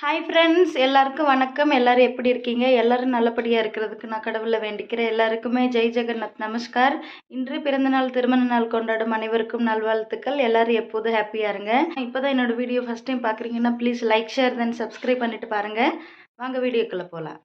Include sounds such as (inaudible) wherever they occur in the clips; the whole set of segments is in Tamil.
ஹாய் ஃப்ரெண்ட்ஸ் எல்லாருக்கும் வணக்கம். எல்லாரும் எப்படி இருக்கீங்க? எல்லோரும் நல்லபடியாக இருக்கிறதுக்கு நான் கடவுளை வேண்டிக்கிறேன். எல்லாருக்குமே ஜெய் ஜெகநாத் நமஸ்கார். இன்று பிறந்தநாள் திருமண நாள் கொண்டாடும் அனைவருக்கும் நல்வாழ்த்துக்கள். எல்லோரும் எப்போதும் ஹாப்பியாக இருங்க. இப்போ தான் என்னோட வீடியோ ஃபஸ்ட் டைம் பார்க்குறீங்கன்னா please like share then subscribe பண்ணிட்டு பாருங்கள் வாங்க வீடியோக்குள்ளே போகலாம்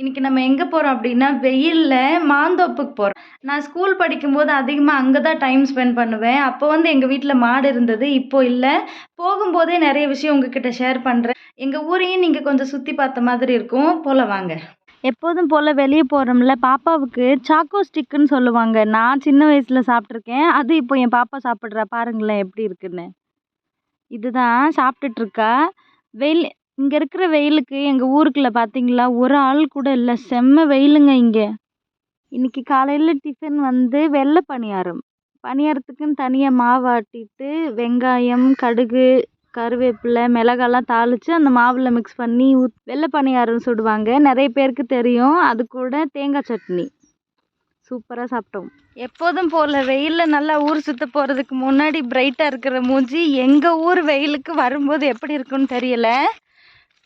இன்றைக்கி நம்ம எங்கே போகிறோம் அப்படின்னா வெயிலில் மாந்தோப்புக்கு போகிறோம் நான் ஸ்கூல் படிக்கும்போது அதிகமாக அங்கே தான் டைம் ஸ்பெண்ட் பண்ணுவேன். அப்போ வந்து எங்கள் வீட்டில் மாடு இருந்தது இப்போ இல்லை. போகும்போதே நிறைய விஷயம் உங்ககிட்ட ஷேர் பண்ணுறேன் எங்கள் ஊரையும் நீங்கள் கொஞ்சம் சுற்றி பார்த்த மாதிரி இருக்கும். போல வாங்க. எப்போதும் போல் வெளியே போகிறோம்ல பாப்பாவுக்கு சாக்கோ ஸ்டிக்குன்னு சொல்லுவாங்க. நான் சின்ன வயசில் சாப்பிட்ருக்கேன் அது இப்போ என் பாப்பா சாப்பிட்றா. பாருங்களேன் எப்படி இருக்குன்னு. இதுதான் சாப்பிட்டுட்ருக்கா வெயில் இங்கே இருக்கிற வெயிலுக்கு எங்கள் ஊருக்குள்ள பார்த்தீங்களா ஒரு ஆள் கூட இல்லை. செம்ம வெயிலுங்க இங்கே. இன்றைக்கி காலையில் டிஃபன் வந்து வெள்ளை பணியாரம். பணியாரத்துக்குன்னு தனியாக மாவு ஆட்டிட்டு வெங்காயம் கடுகு கருவேப்பிலை மிளகாலாம் தாளித்து அந்த மாவில் மிக்ஸ் பண்ணி ஊத் வெள்ளை பணியாரம் சுடுவாங்க நிறைய பேருக்கு தெரியும். அது கூட தேங்காய் சட்னி. சூப்பராக சாப்பிட்டோம். எப்போதும் போல் வெயிலில் நல்லா ஊர் சுற்ற போகிறதுக்கு முன்னாடி பிரைட்டாக இருக்கிற மூஞ்சி எங்கள் ஊர் வெயிலுக்கு வரும்போது எப்படி இருக்குன்னு தெரியல.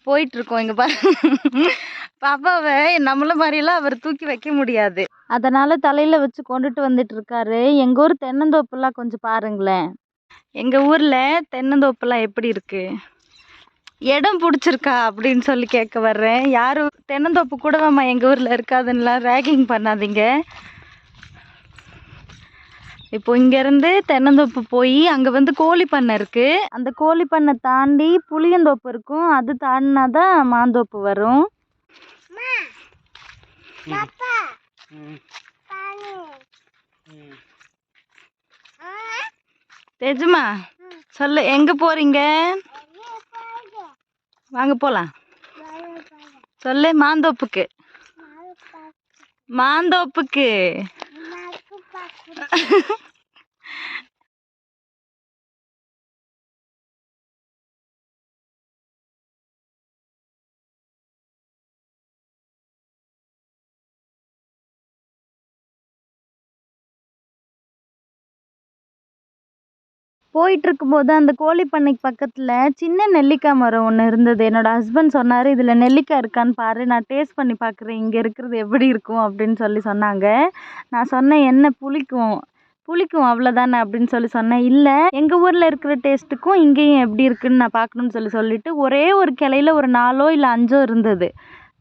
போயிட்டுருக்கோம் இங்கே பா பாப்பாவை நம்மள மாதிரியெல்லாம் அவர் தூக்கி வைக்க முடியாது. அதனால் தலையில் வச்சு கொண்டுட்டு வந்துட்டு இருக்காரு எங்கள் ஊர் தென்னந்தோப்புலாம் கொஞ்சம் பாருங்களேன். எங்கள் ஊரில் தென்னந்தோப்புலாம் எப்படி இருக்கு? இடம் பிடிச்சிருக்கா அப்படின்னு சொல்லி கேட்க வர்றேன். யாரும் தென்னந்தோப்பு கூடவாம்மா எங்கள் ஊரில் இருக்காதுன்னெலாம் ரேகிங் பண்ணாதீங்க. இப்போ இங்கேருந்து தென்னந்தோப்பு போய் அங்கே வந்து கோழி பண்ணை இருக்குது அந்த கோழி பண்ணை தாண்டி புளியந்தோப்பு இருக்கும். அது தாண்டினா தான் மாந்தோப்பு வரும். தேஜுமா சொல்லு எங்கே போகிறீங்க வாங்க போகலாம் சொல்லு மாந்தோப்புக்கு. மாந்தோப்புக்கு. போயிட்டு இருக்கும்போது அந்த கோழி பண்ணைக்கு பக்கத்தில் சின்ன நெல்லிக்காய் மரம் ஒன்று இருந்தது. என்னோட ஹஸ்பண்ட் சொன்னார் இதில் நெல்லிக்காய் இருக்கான்னு பாரு நான் டேஸ்ட் பண்ணி பார்க்குறேன் இங்கே இருக்கிறது எப்படி இருக்கும்? அப்படின்னு சொல்லி சொன்னாங்க. நான் சொன்னேன் என்ன புளிக்கும். புளிக்கும் அவ்வளோதானே அப்படின்னு சொல்லி சொன்னேன். இல்லை எங்கள் ஊரில் இருக்கிற டேஸ்ட்டுக்கும் இங்கேயும் எப்படி இருக்குன்னு நான் பார்க்கணுன்னு சொல்லி சொல்லிட்டு ஒரே ஒரு கிளையில ஒரு நாலோ இல்லை அஞ்சோ இருந்தது.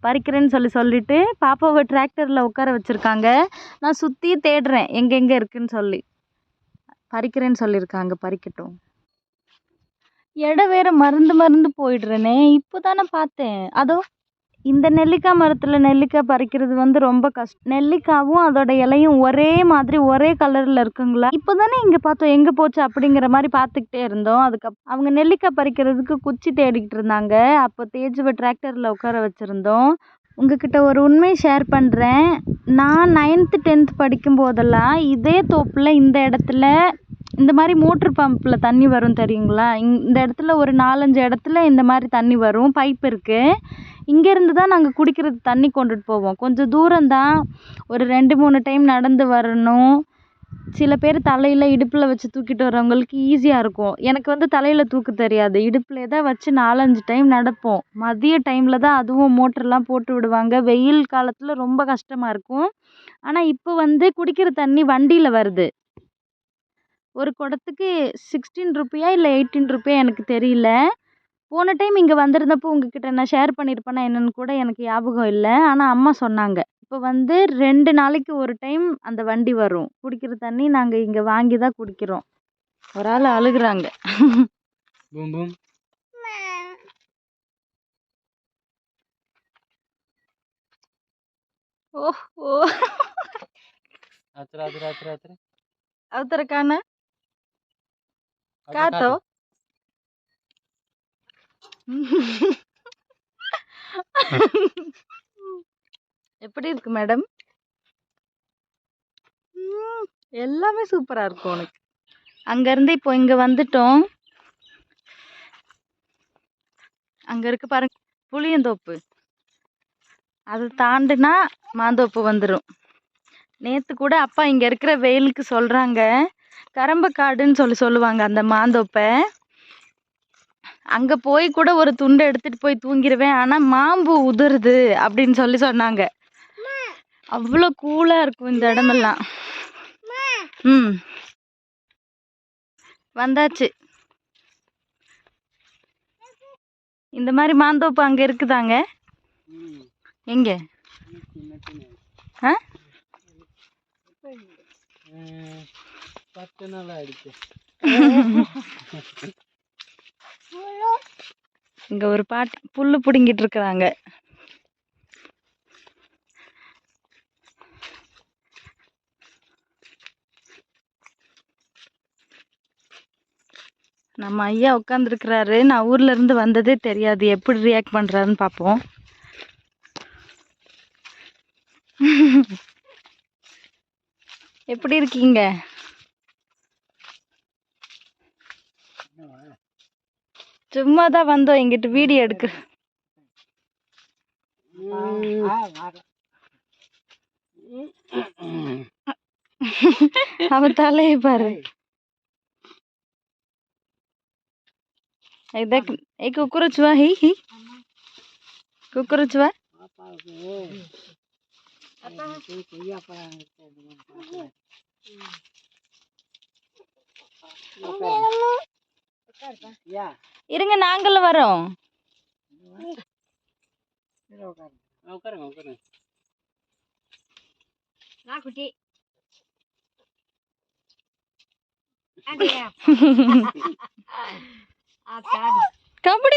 பறிக்கிறேன்னு சொல்லி சொல்லிவிட்டு பாப்பாவை டிராக்டரில் உட்கார வச்சுருக்காங்க. நான் சுற்றி தேடுறேன் எங்கெங்கே இருக்குதுன்னு சொல்லி. பறிக்கிறேன்னு சொல்லியிருக்காங்க பறிக்கட்டும். இடம் வேற மறந்து மறந்து போயிடுறேனே இப்போ தானே பார்த்தேன். அதோ இந்த நெல்லிக்காய் மரத்தில் நெல்லிக்காய் பறிக்கிறது வந்து ரொம்ப கஷ்டம் நெல்லிக்காவும் அதோட இலையும் ஒரே மாதிரி ஒரே கலரில் இருக்குங்களா? இப்போ தானே இங்கே பார்த்தோம் எங்கே போச்சு அப்படிங்கிற மாதிரி பார்த்துக்கிட்டே இருந்தோம். அதுக்கப் அவங்க நெல்லிக்காய் பறிக்கிறதுக்கு குச்சி தேடிக்கிட்டு இருந்தாங்க. அப்போ தேஜுவை டிராக்டரில் உட்கார வச்சுருந்தோம். உங்ககிட்ட ஒரு உண்மை ஷேர் பண்ணுறேன் நான் நைன்த்து டென்த்து படிக்கும் போதெல்லாம் இதே தோப்பில் இந்த இடத்துல இந்த மாதிரி மோட்ரு பம்பில் தண்ணி வரும் தெரியுங்களா? இங் இந்த இடத்துல ஒரு நாலஞ்சு இடத்துல இந்த மாதிரி தண்ணி வரும் பைப் இருக்குது இங்கேருந்து தான் நாங்கள் குடிக்கிறது தண்ணி கொண்டுட்டு போவோம். கொஞ்சம் தூரம்தான். ஒரு ரெண்டு மூணு டைம் நடந்து வரணும். சில பேர் தலையில் இடுப்பில் வச்சு தூக்கிட்டு வரவங்களுக்கு ஈஸியாக இருக்கும். எனக்கு வந்து தலையில் தூக்க தெரியாது. இடுப்பில் தான் வச்சு நாலஞ்சு டைம் நடப்போம். மதிய டைமில் தான் அதுவும் மோட்டர்லாம் போட்டு விடுவாங்க. வெயில் காலத்தில் ரொம்ப கஷ்டமாக இருக்கும். ஆனால் இப்போ வந்து குடிக்கிற தண்ணி வண்டியில் வருது. ஒரு குடத்துக்கு சிக்ஸ்டீன் ருப்பியா இல்லை எயிட்டீன் ருப்பியா எனக்கு தெரியல. போன டைம் இங்கே வந்திருந்தப்போ உங்ககிட்ட நான் ஷேர் பண்ணியிருப்பேனா என்னென்னு கூட எனக்கு ஞாபகம் இல்லை. ஆனால் அம்மா சொன்னாங்க. இப்போ வந்து ரெண்டு நாளைக்கு ஒரு டைம் அந்த வண்டி வரும் குடிக்கிற தண்ணி நாங்கள் இங்கே வாங்கி தான் குடிக்கிறோம் ஒரு ஆள் அழுகுறாங்க பூம் பூம் ஓஹ் ஓ ಆತರ ಆತರ ಆತರ ಆತರ ಅವತರ ಕಾಣ ಕಾತೋ எப்படி இருக்கு மேடம்? எல்லாமே சூப்பராக இருக்கும் உனக்கு. அங்கேருந்து இப்போ இங்கே வந்துட்டோம். அங்கே இருக்கு பாருங்க புளியந்தோப்பு. அது தாண்டுனா மாந்தோப்பு வந்துடும் நேற்று கூட அப்பா இங்கே இருக்கிற வெயிலுக்கு சொல்கிறாங்க கரம்பக்காடுன்னு சொல்லி சொல்லுவாங்க அந்த மாந்தோப்பை. அங்கே போய் கூட ஒரு துண்டு எடுத்துகிட்டு போய் தூங்கிடுவேன் ஆனால் மாம்பு உதிருது அப்படின்னு சொல்லி சொன்னாங்க. அவ்வளோ கூலாக இருக்கும் இந்த இடமெல்லாம். ம். வந்தாச்சு. இந்த மாதிரி மாந்தோப்பு அங்கே இருக்குதாங்க? எங்கே? ஆ? பத்து நாள் ஆயிடுச்சு இங்கே ஒரு பாட்டி புல்லு பிடுங்கிட்டு இருக்கிறாங்க. நம்ம ஐயா உட்காந்துருக்கிறாரு நான் ஊர்ல இருந்து வந்ததே தெரியாது. எப்படி ரியாக்ட் பண்றாருன்னு பார்ப்போம் எப்படி இருக்கீங்க? சும்மா தான் வந்தோம். எங்கிட்ட வீடியோ எடுக்க. அவன் தலையை பாரு. ଏ ଦେଖ ଏ କୁକୁର ଛୁଆ ହେଇ ହେଇ କୁକୁର ଛୁଆ இருங்க நாங்கள் வரோம். உட்காருங்க உட்காருங்க. நான் (laughs) குட்டி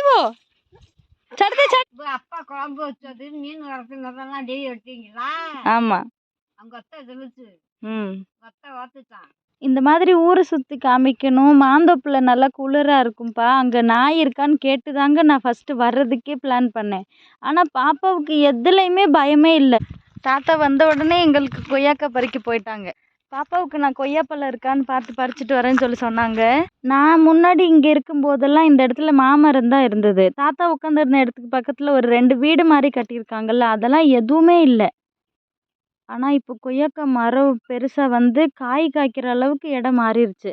போ. சடுதே சட். அப்பா குழம்பு வச்சது மீன் வளர்த்துனதெல்லாம் டெய்லி எடுத்தீங்களா? ஆமா. அவங்க அத்தை சொல்லுச்சு. ம். அத்தை வளர்த்துச்சான் இந்த மாதிரி ஊரை சுற்றி காமிக்கணும் மாந்தோப்புல நல்லா குளிராக இருக்கும்ப்பா அங்கே நாய் இருக்கான்னு கேட்டு தாங்க நான் ஃபஸ்ட்டு வர்றதுக்கே பிளான் பண்ணேன். ஆனால் பாப்பாவுக்கு எதுலையுமே பயமே இல்லை. தாத்தா வந்த உடனே எங்களுக்கு கொய்யாக்காய் பறிக்க போயிட்டாங்க. பாப்பாவுக்கு நான் கொய்யாப்பழம் இருக்கான்னு பார்த்து பறிச்சுட்டு வரேன்னு சொல்லி சொன்னாங்க. நான் முன்னாடி இங்கே இருக்கும்போதெல்லாம் இந்த இடத்துல மாமரம் தான் இருந்தது. தாத்தா உட்காந்துருந்த இடத்துக்கு பக்கத்தில் ஒரு ரெண்டு வீடு மாதிரி கட்டியிருக்காங்கல்ல அதெல்லாம் எதுவுமே இல்லை. ஆனால் இப்போ கொய்யாக்காய் மரம் பெருசாக வந்து காய் காய்க்கிற அளவுக்கு இடம் மாறிடுச்சு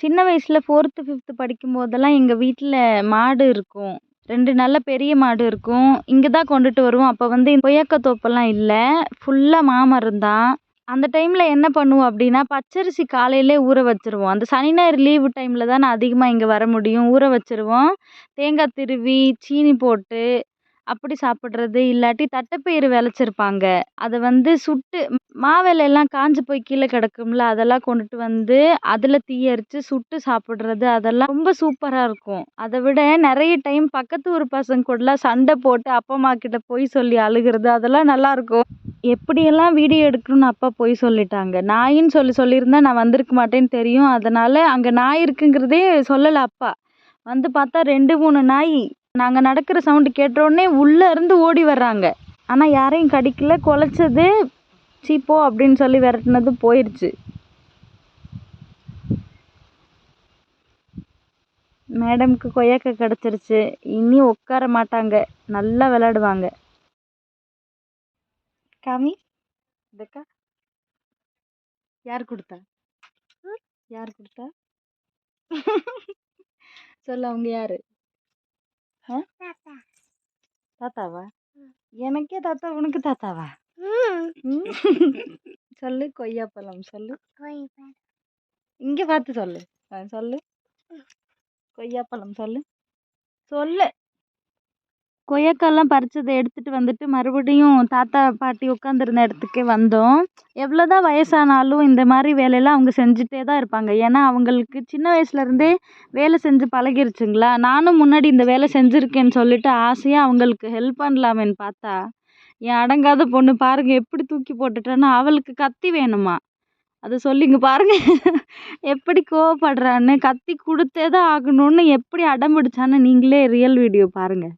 சின்ன வயசில் ஃபோர்த்து ஃபிஃப்த்து படிக்கும் போதெல்லாம் எங்கள் வீட்டில் மாடு இருக்கும். ரெண்டு நல்ல பெரிய மாடு இருக்கும். இங்கே தான் கொண்டுட்டு வருவோம். அப்போ வந்து கொய்யாக்காய் தோப்பெல்லாம் இல்லை. ஃபுல்லாக மாமரம் தான். அந்த டைமில் என்ன பண்ணுவோம் அப்படின்னா பச்சரிசி காலையிலே ஊற வச்சுருவோம். அந்த சனி ஞாயிறு லீவு டைமில் தான் நான் அதிகமாக இங்கே வர முடியும். ஊற வச்சுருவோம். தேங்காய் திருவி சீனி போட்டு அப்படி சாப்பிட்றது இல்லாட்டி தட்டைப்பயிறு விளைச்சிருப்பாங்க. அதை வந்து சுட்டு மாவேலையெல்லாம் காஞ்சு போய் கீழே கிடக்கும்ல அதெல்லாம் கொண்டுட்டு வந்து அதில் தீயரித்து சுட்டு சாப்பிட்றது அதெல்லாம் ரொம்ப சூப்பராக இருக்கும். அதை விட நிறைய டைம் பக்கத்து ஊர் பசங்க கூடலாம் சண்டை போட்டு அப்பா அம்மா கிட்ட போய் சொல்லி அழுகிறது அதெல்லாம் நல்லாயிருக்கும் எப்படியெல்லாம் வீடியோ எடுக்கணும்னு அப்பா போய் சொல்லிட்டாங்க. நாயின்னு சொல்லி சொல்லியிருந்தா நான் வந்திருக்க மாட்டேன்னு தெரியும். அதனால் அங்கே நாய் இருக்குங்கிறதே சொல்லலை அப்பா. வந்து பார்த்தா ரெண்டு மூணு நாய். நாங்கள் நடக்கிற சவுண்டு கேட்டோடனே உள்ளே இருந்து ஓடி வர்றாங்க. ஆனால் யாரையும் கடிக்கல. குலைச்சது சீப்போ அப்படின்னு சொல்லி விரட்டினது போயிடுச்சு மேடம்க்கு கொய்யாக்காய் கிடச்சிருச்சு. இனி உட்கார மாட்டாங்க. நல்லா விளாடுவாங்க காமி இதக்கா யார் கொடுத்தா யார் கொடுத்தா சொல்லு அவங்க யாரு தாத்தாவா எனக்கே தாத்தா உனக்கு தாத்தாவா. சொல்லு கொய்யாப்பழம் சொல்லு இங்க பார்த்து சொல்லு சொல்லு கொய்யாப்பழம் சொல்லு சொல்லு கொய்யாக்காய்லாம் பறித்ததை எடுத்துகிட்டு வந்துட்டு மறுபடியும் தாத்தா பாட்டி உட்காந்துருந்த இடத்துக்கே வந்தோம். எவ்வளோ தான் வயசானாலும் இந்த மாதிரி வேலையெல்லாம் அவங்க செஞ்சுட்டே தான் இருப்பாங்க. ஏன்னா அவங்களுக்கு சின்ன வயசுலேருந்தே வேலை செஞ்சு பழகிருச்சுங்களா? நானும் முன்னாடி இந்த வேலை செஞ்சுருக்கேன்னு சொல்லிட்டு ஆசையாக அவங்களுக்கு ஹெல்ப் பண்ணலாமேன்னு பார்த்தா என் அடங்காத பொண்ணு பாருங்கள் எப்படி தூக்கி போட்டுட்டேன்னா அவளுக்கு கத்தி வேணுமா? அதை சொல்லிங்க பாருங்க. எப்படி கோவப்படுறான்னு கத்தி கொடுத்தே தான் ஆகணும்னு எப்படி அடம் பிடிச்சான்னு நீங்களே ரியல் வீடியோ பாருங்கள்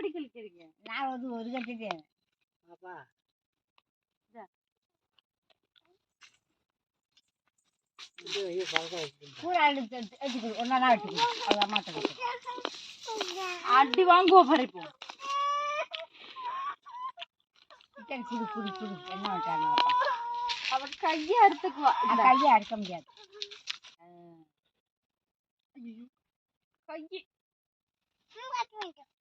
எப்படி கிழிக்கிறீங்க? நான் வந்து ஒரு கட்டிட்டேன் பாப்பா. பூரா அடி வாங்குவோம் பறிப்போம் சிக்கன் புடு புடு புடு என்ன விட்டாங்க அப்பா. அவன் கையை அறுத்துக்குவா. கையை அறுக்க முடியாது. கை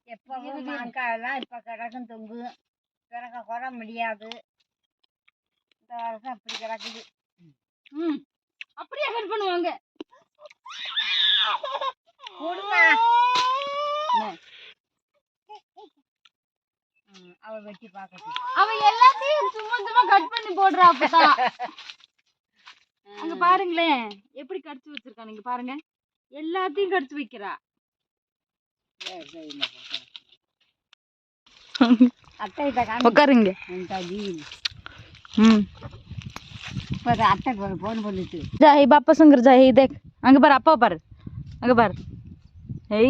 எப்பவும் மாங்காயெல்லாம் இப்போ கிடக்கும் தொங்கு. பிறக்க கூட முடியாது. இந்த வருஷம் அப்படி கிடக்குது. ம். அப்படியே கட் பண்ணுவாங்க. கொடுமா. அவ வெட்டி பார்க்கட்டும். அவன் எல்லாத்தையும் சும்மா சும்மா கட் பண்ணி போடுறா அப்பதான். அங்க பாருங்களேன். எப்படி கடிச்சு வச்சிருக்கா நீங்க பாருங்க. எல்லாத்தையும் கடிச்சு வைக்கிறா. உட்காருங்க ஜீவன் ம் ஒரு அத்தை ஃபோன் பண்ணிட்டு जा हे बाप्पा संग जा हे देख अंग पर आपा पर अंग पर हे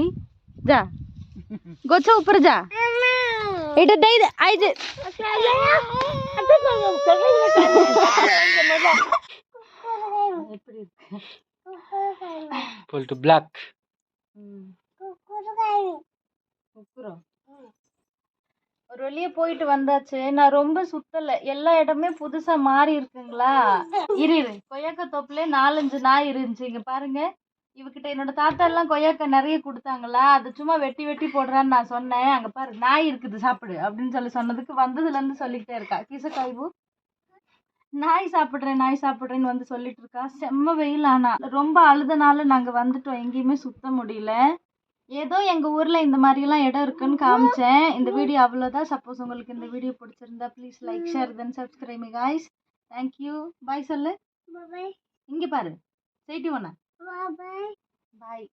जा गोछा ऊपर जा इटे दे दे आई जे எப்படி இருக்கு Pull to black. ஒரு வெளியே போயிட்டு வந்தாச்சு. நான் ரொம்ப சுத்தல. எல்லா இடமே புதுசா மாறி இருக்குங்களா? இரு இரு. கொய்யாக்கா தோப்புல நாலஞ்சு நாய் இருந்துச்சு. இங்க பாருங்க. இவகிட்ட என்னோட தாத்தா எல்லாம் கொய்யாக்கா நிறைய கொடுத்தாங்களா? அது சும்மா வெட்டி வெட்டி போடுறான்னு நான் சொன்னேன். அங்க பாரு நாய் இருக்குது சாப்பிடு அப்படின்னு சொல்லி சொன்னதுக்கு வந்ததுல இருந்து சொல்லிக்கிட்டே இருக்கா. கிசக்காய்வு நாய் சாப்பிடுறேன் நாய் சாப்பிடுறேன்னு வந்து சொல்லிட்டு இருக்கா. செம்ம வெயில் ஆனா. ரொம்ப அழுதனால நாங்க வந்துட்டோம். எங்கேயுமே சுத்த முடியல. ஏதோ எங்க ஊர்ல இந்த மாதிரி எல்லாம் இடம் இருக்குன்னு காமிச்சேன். இந்த வீடியோ அவ்வளவுதான். சப்போஸ் உங்களுக்கு இந்த வீடியோ பிடிச்சிருந்தா please like share then subscribe guys thank you bye சொல்லு. இங்க பாரு. செய்தி ஒண்ணா பாய்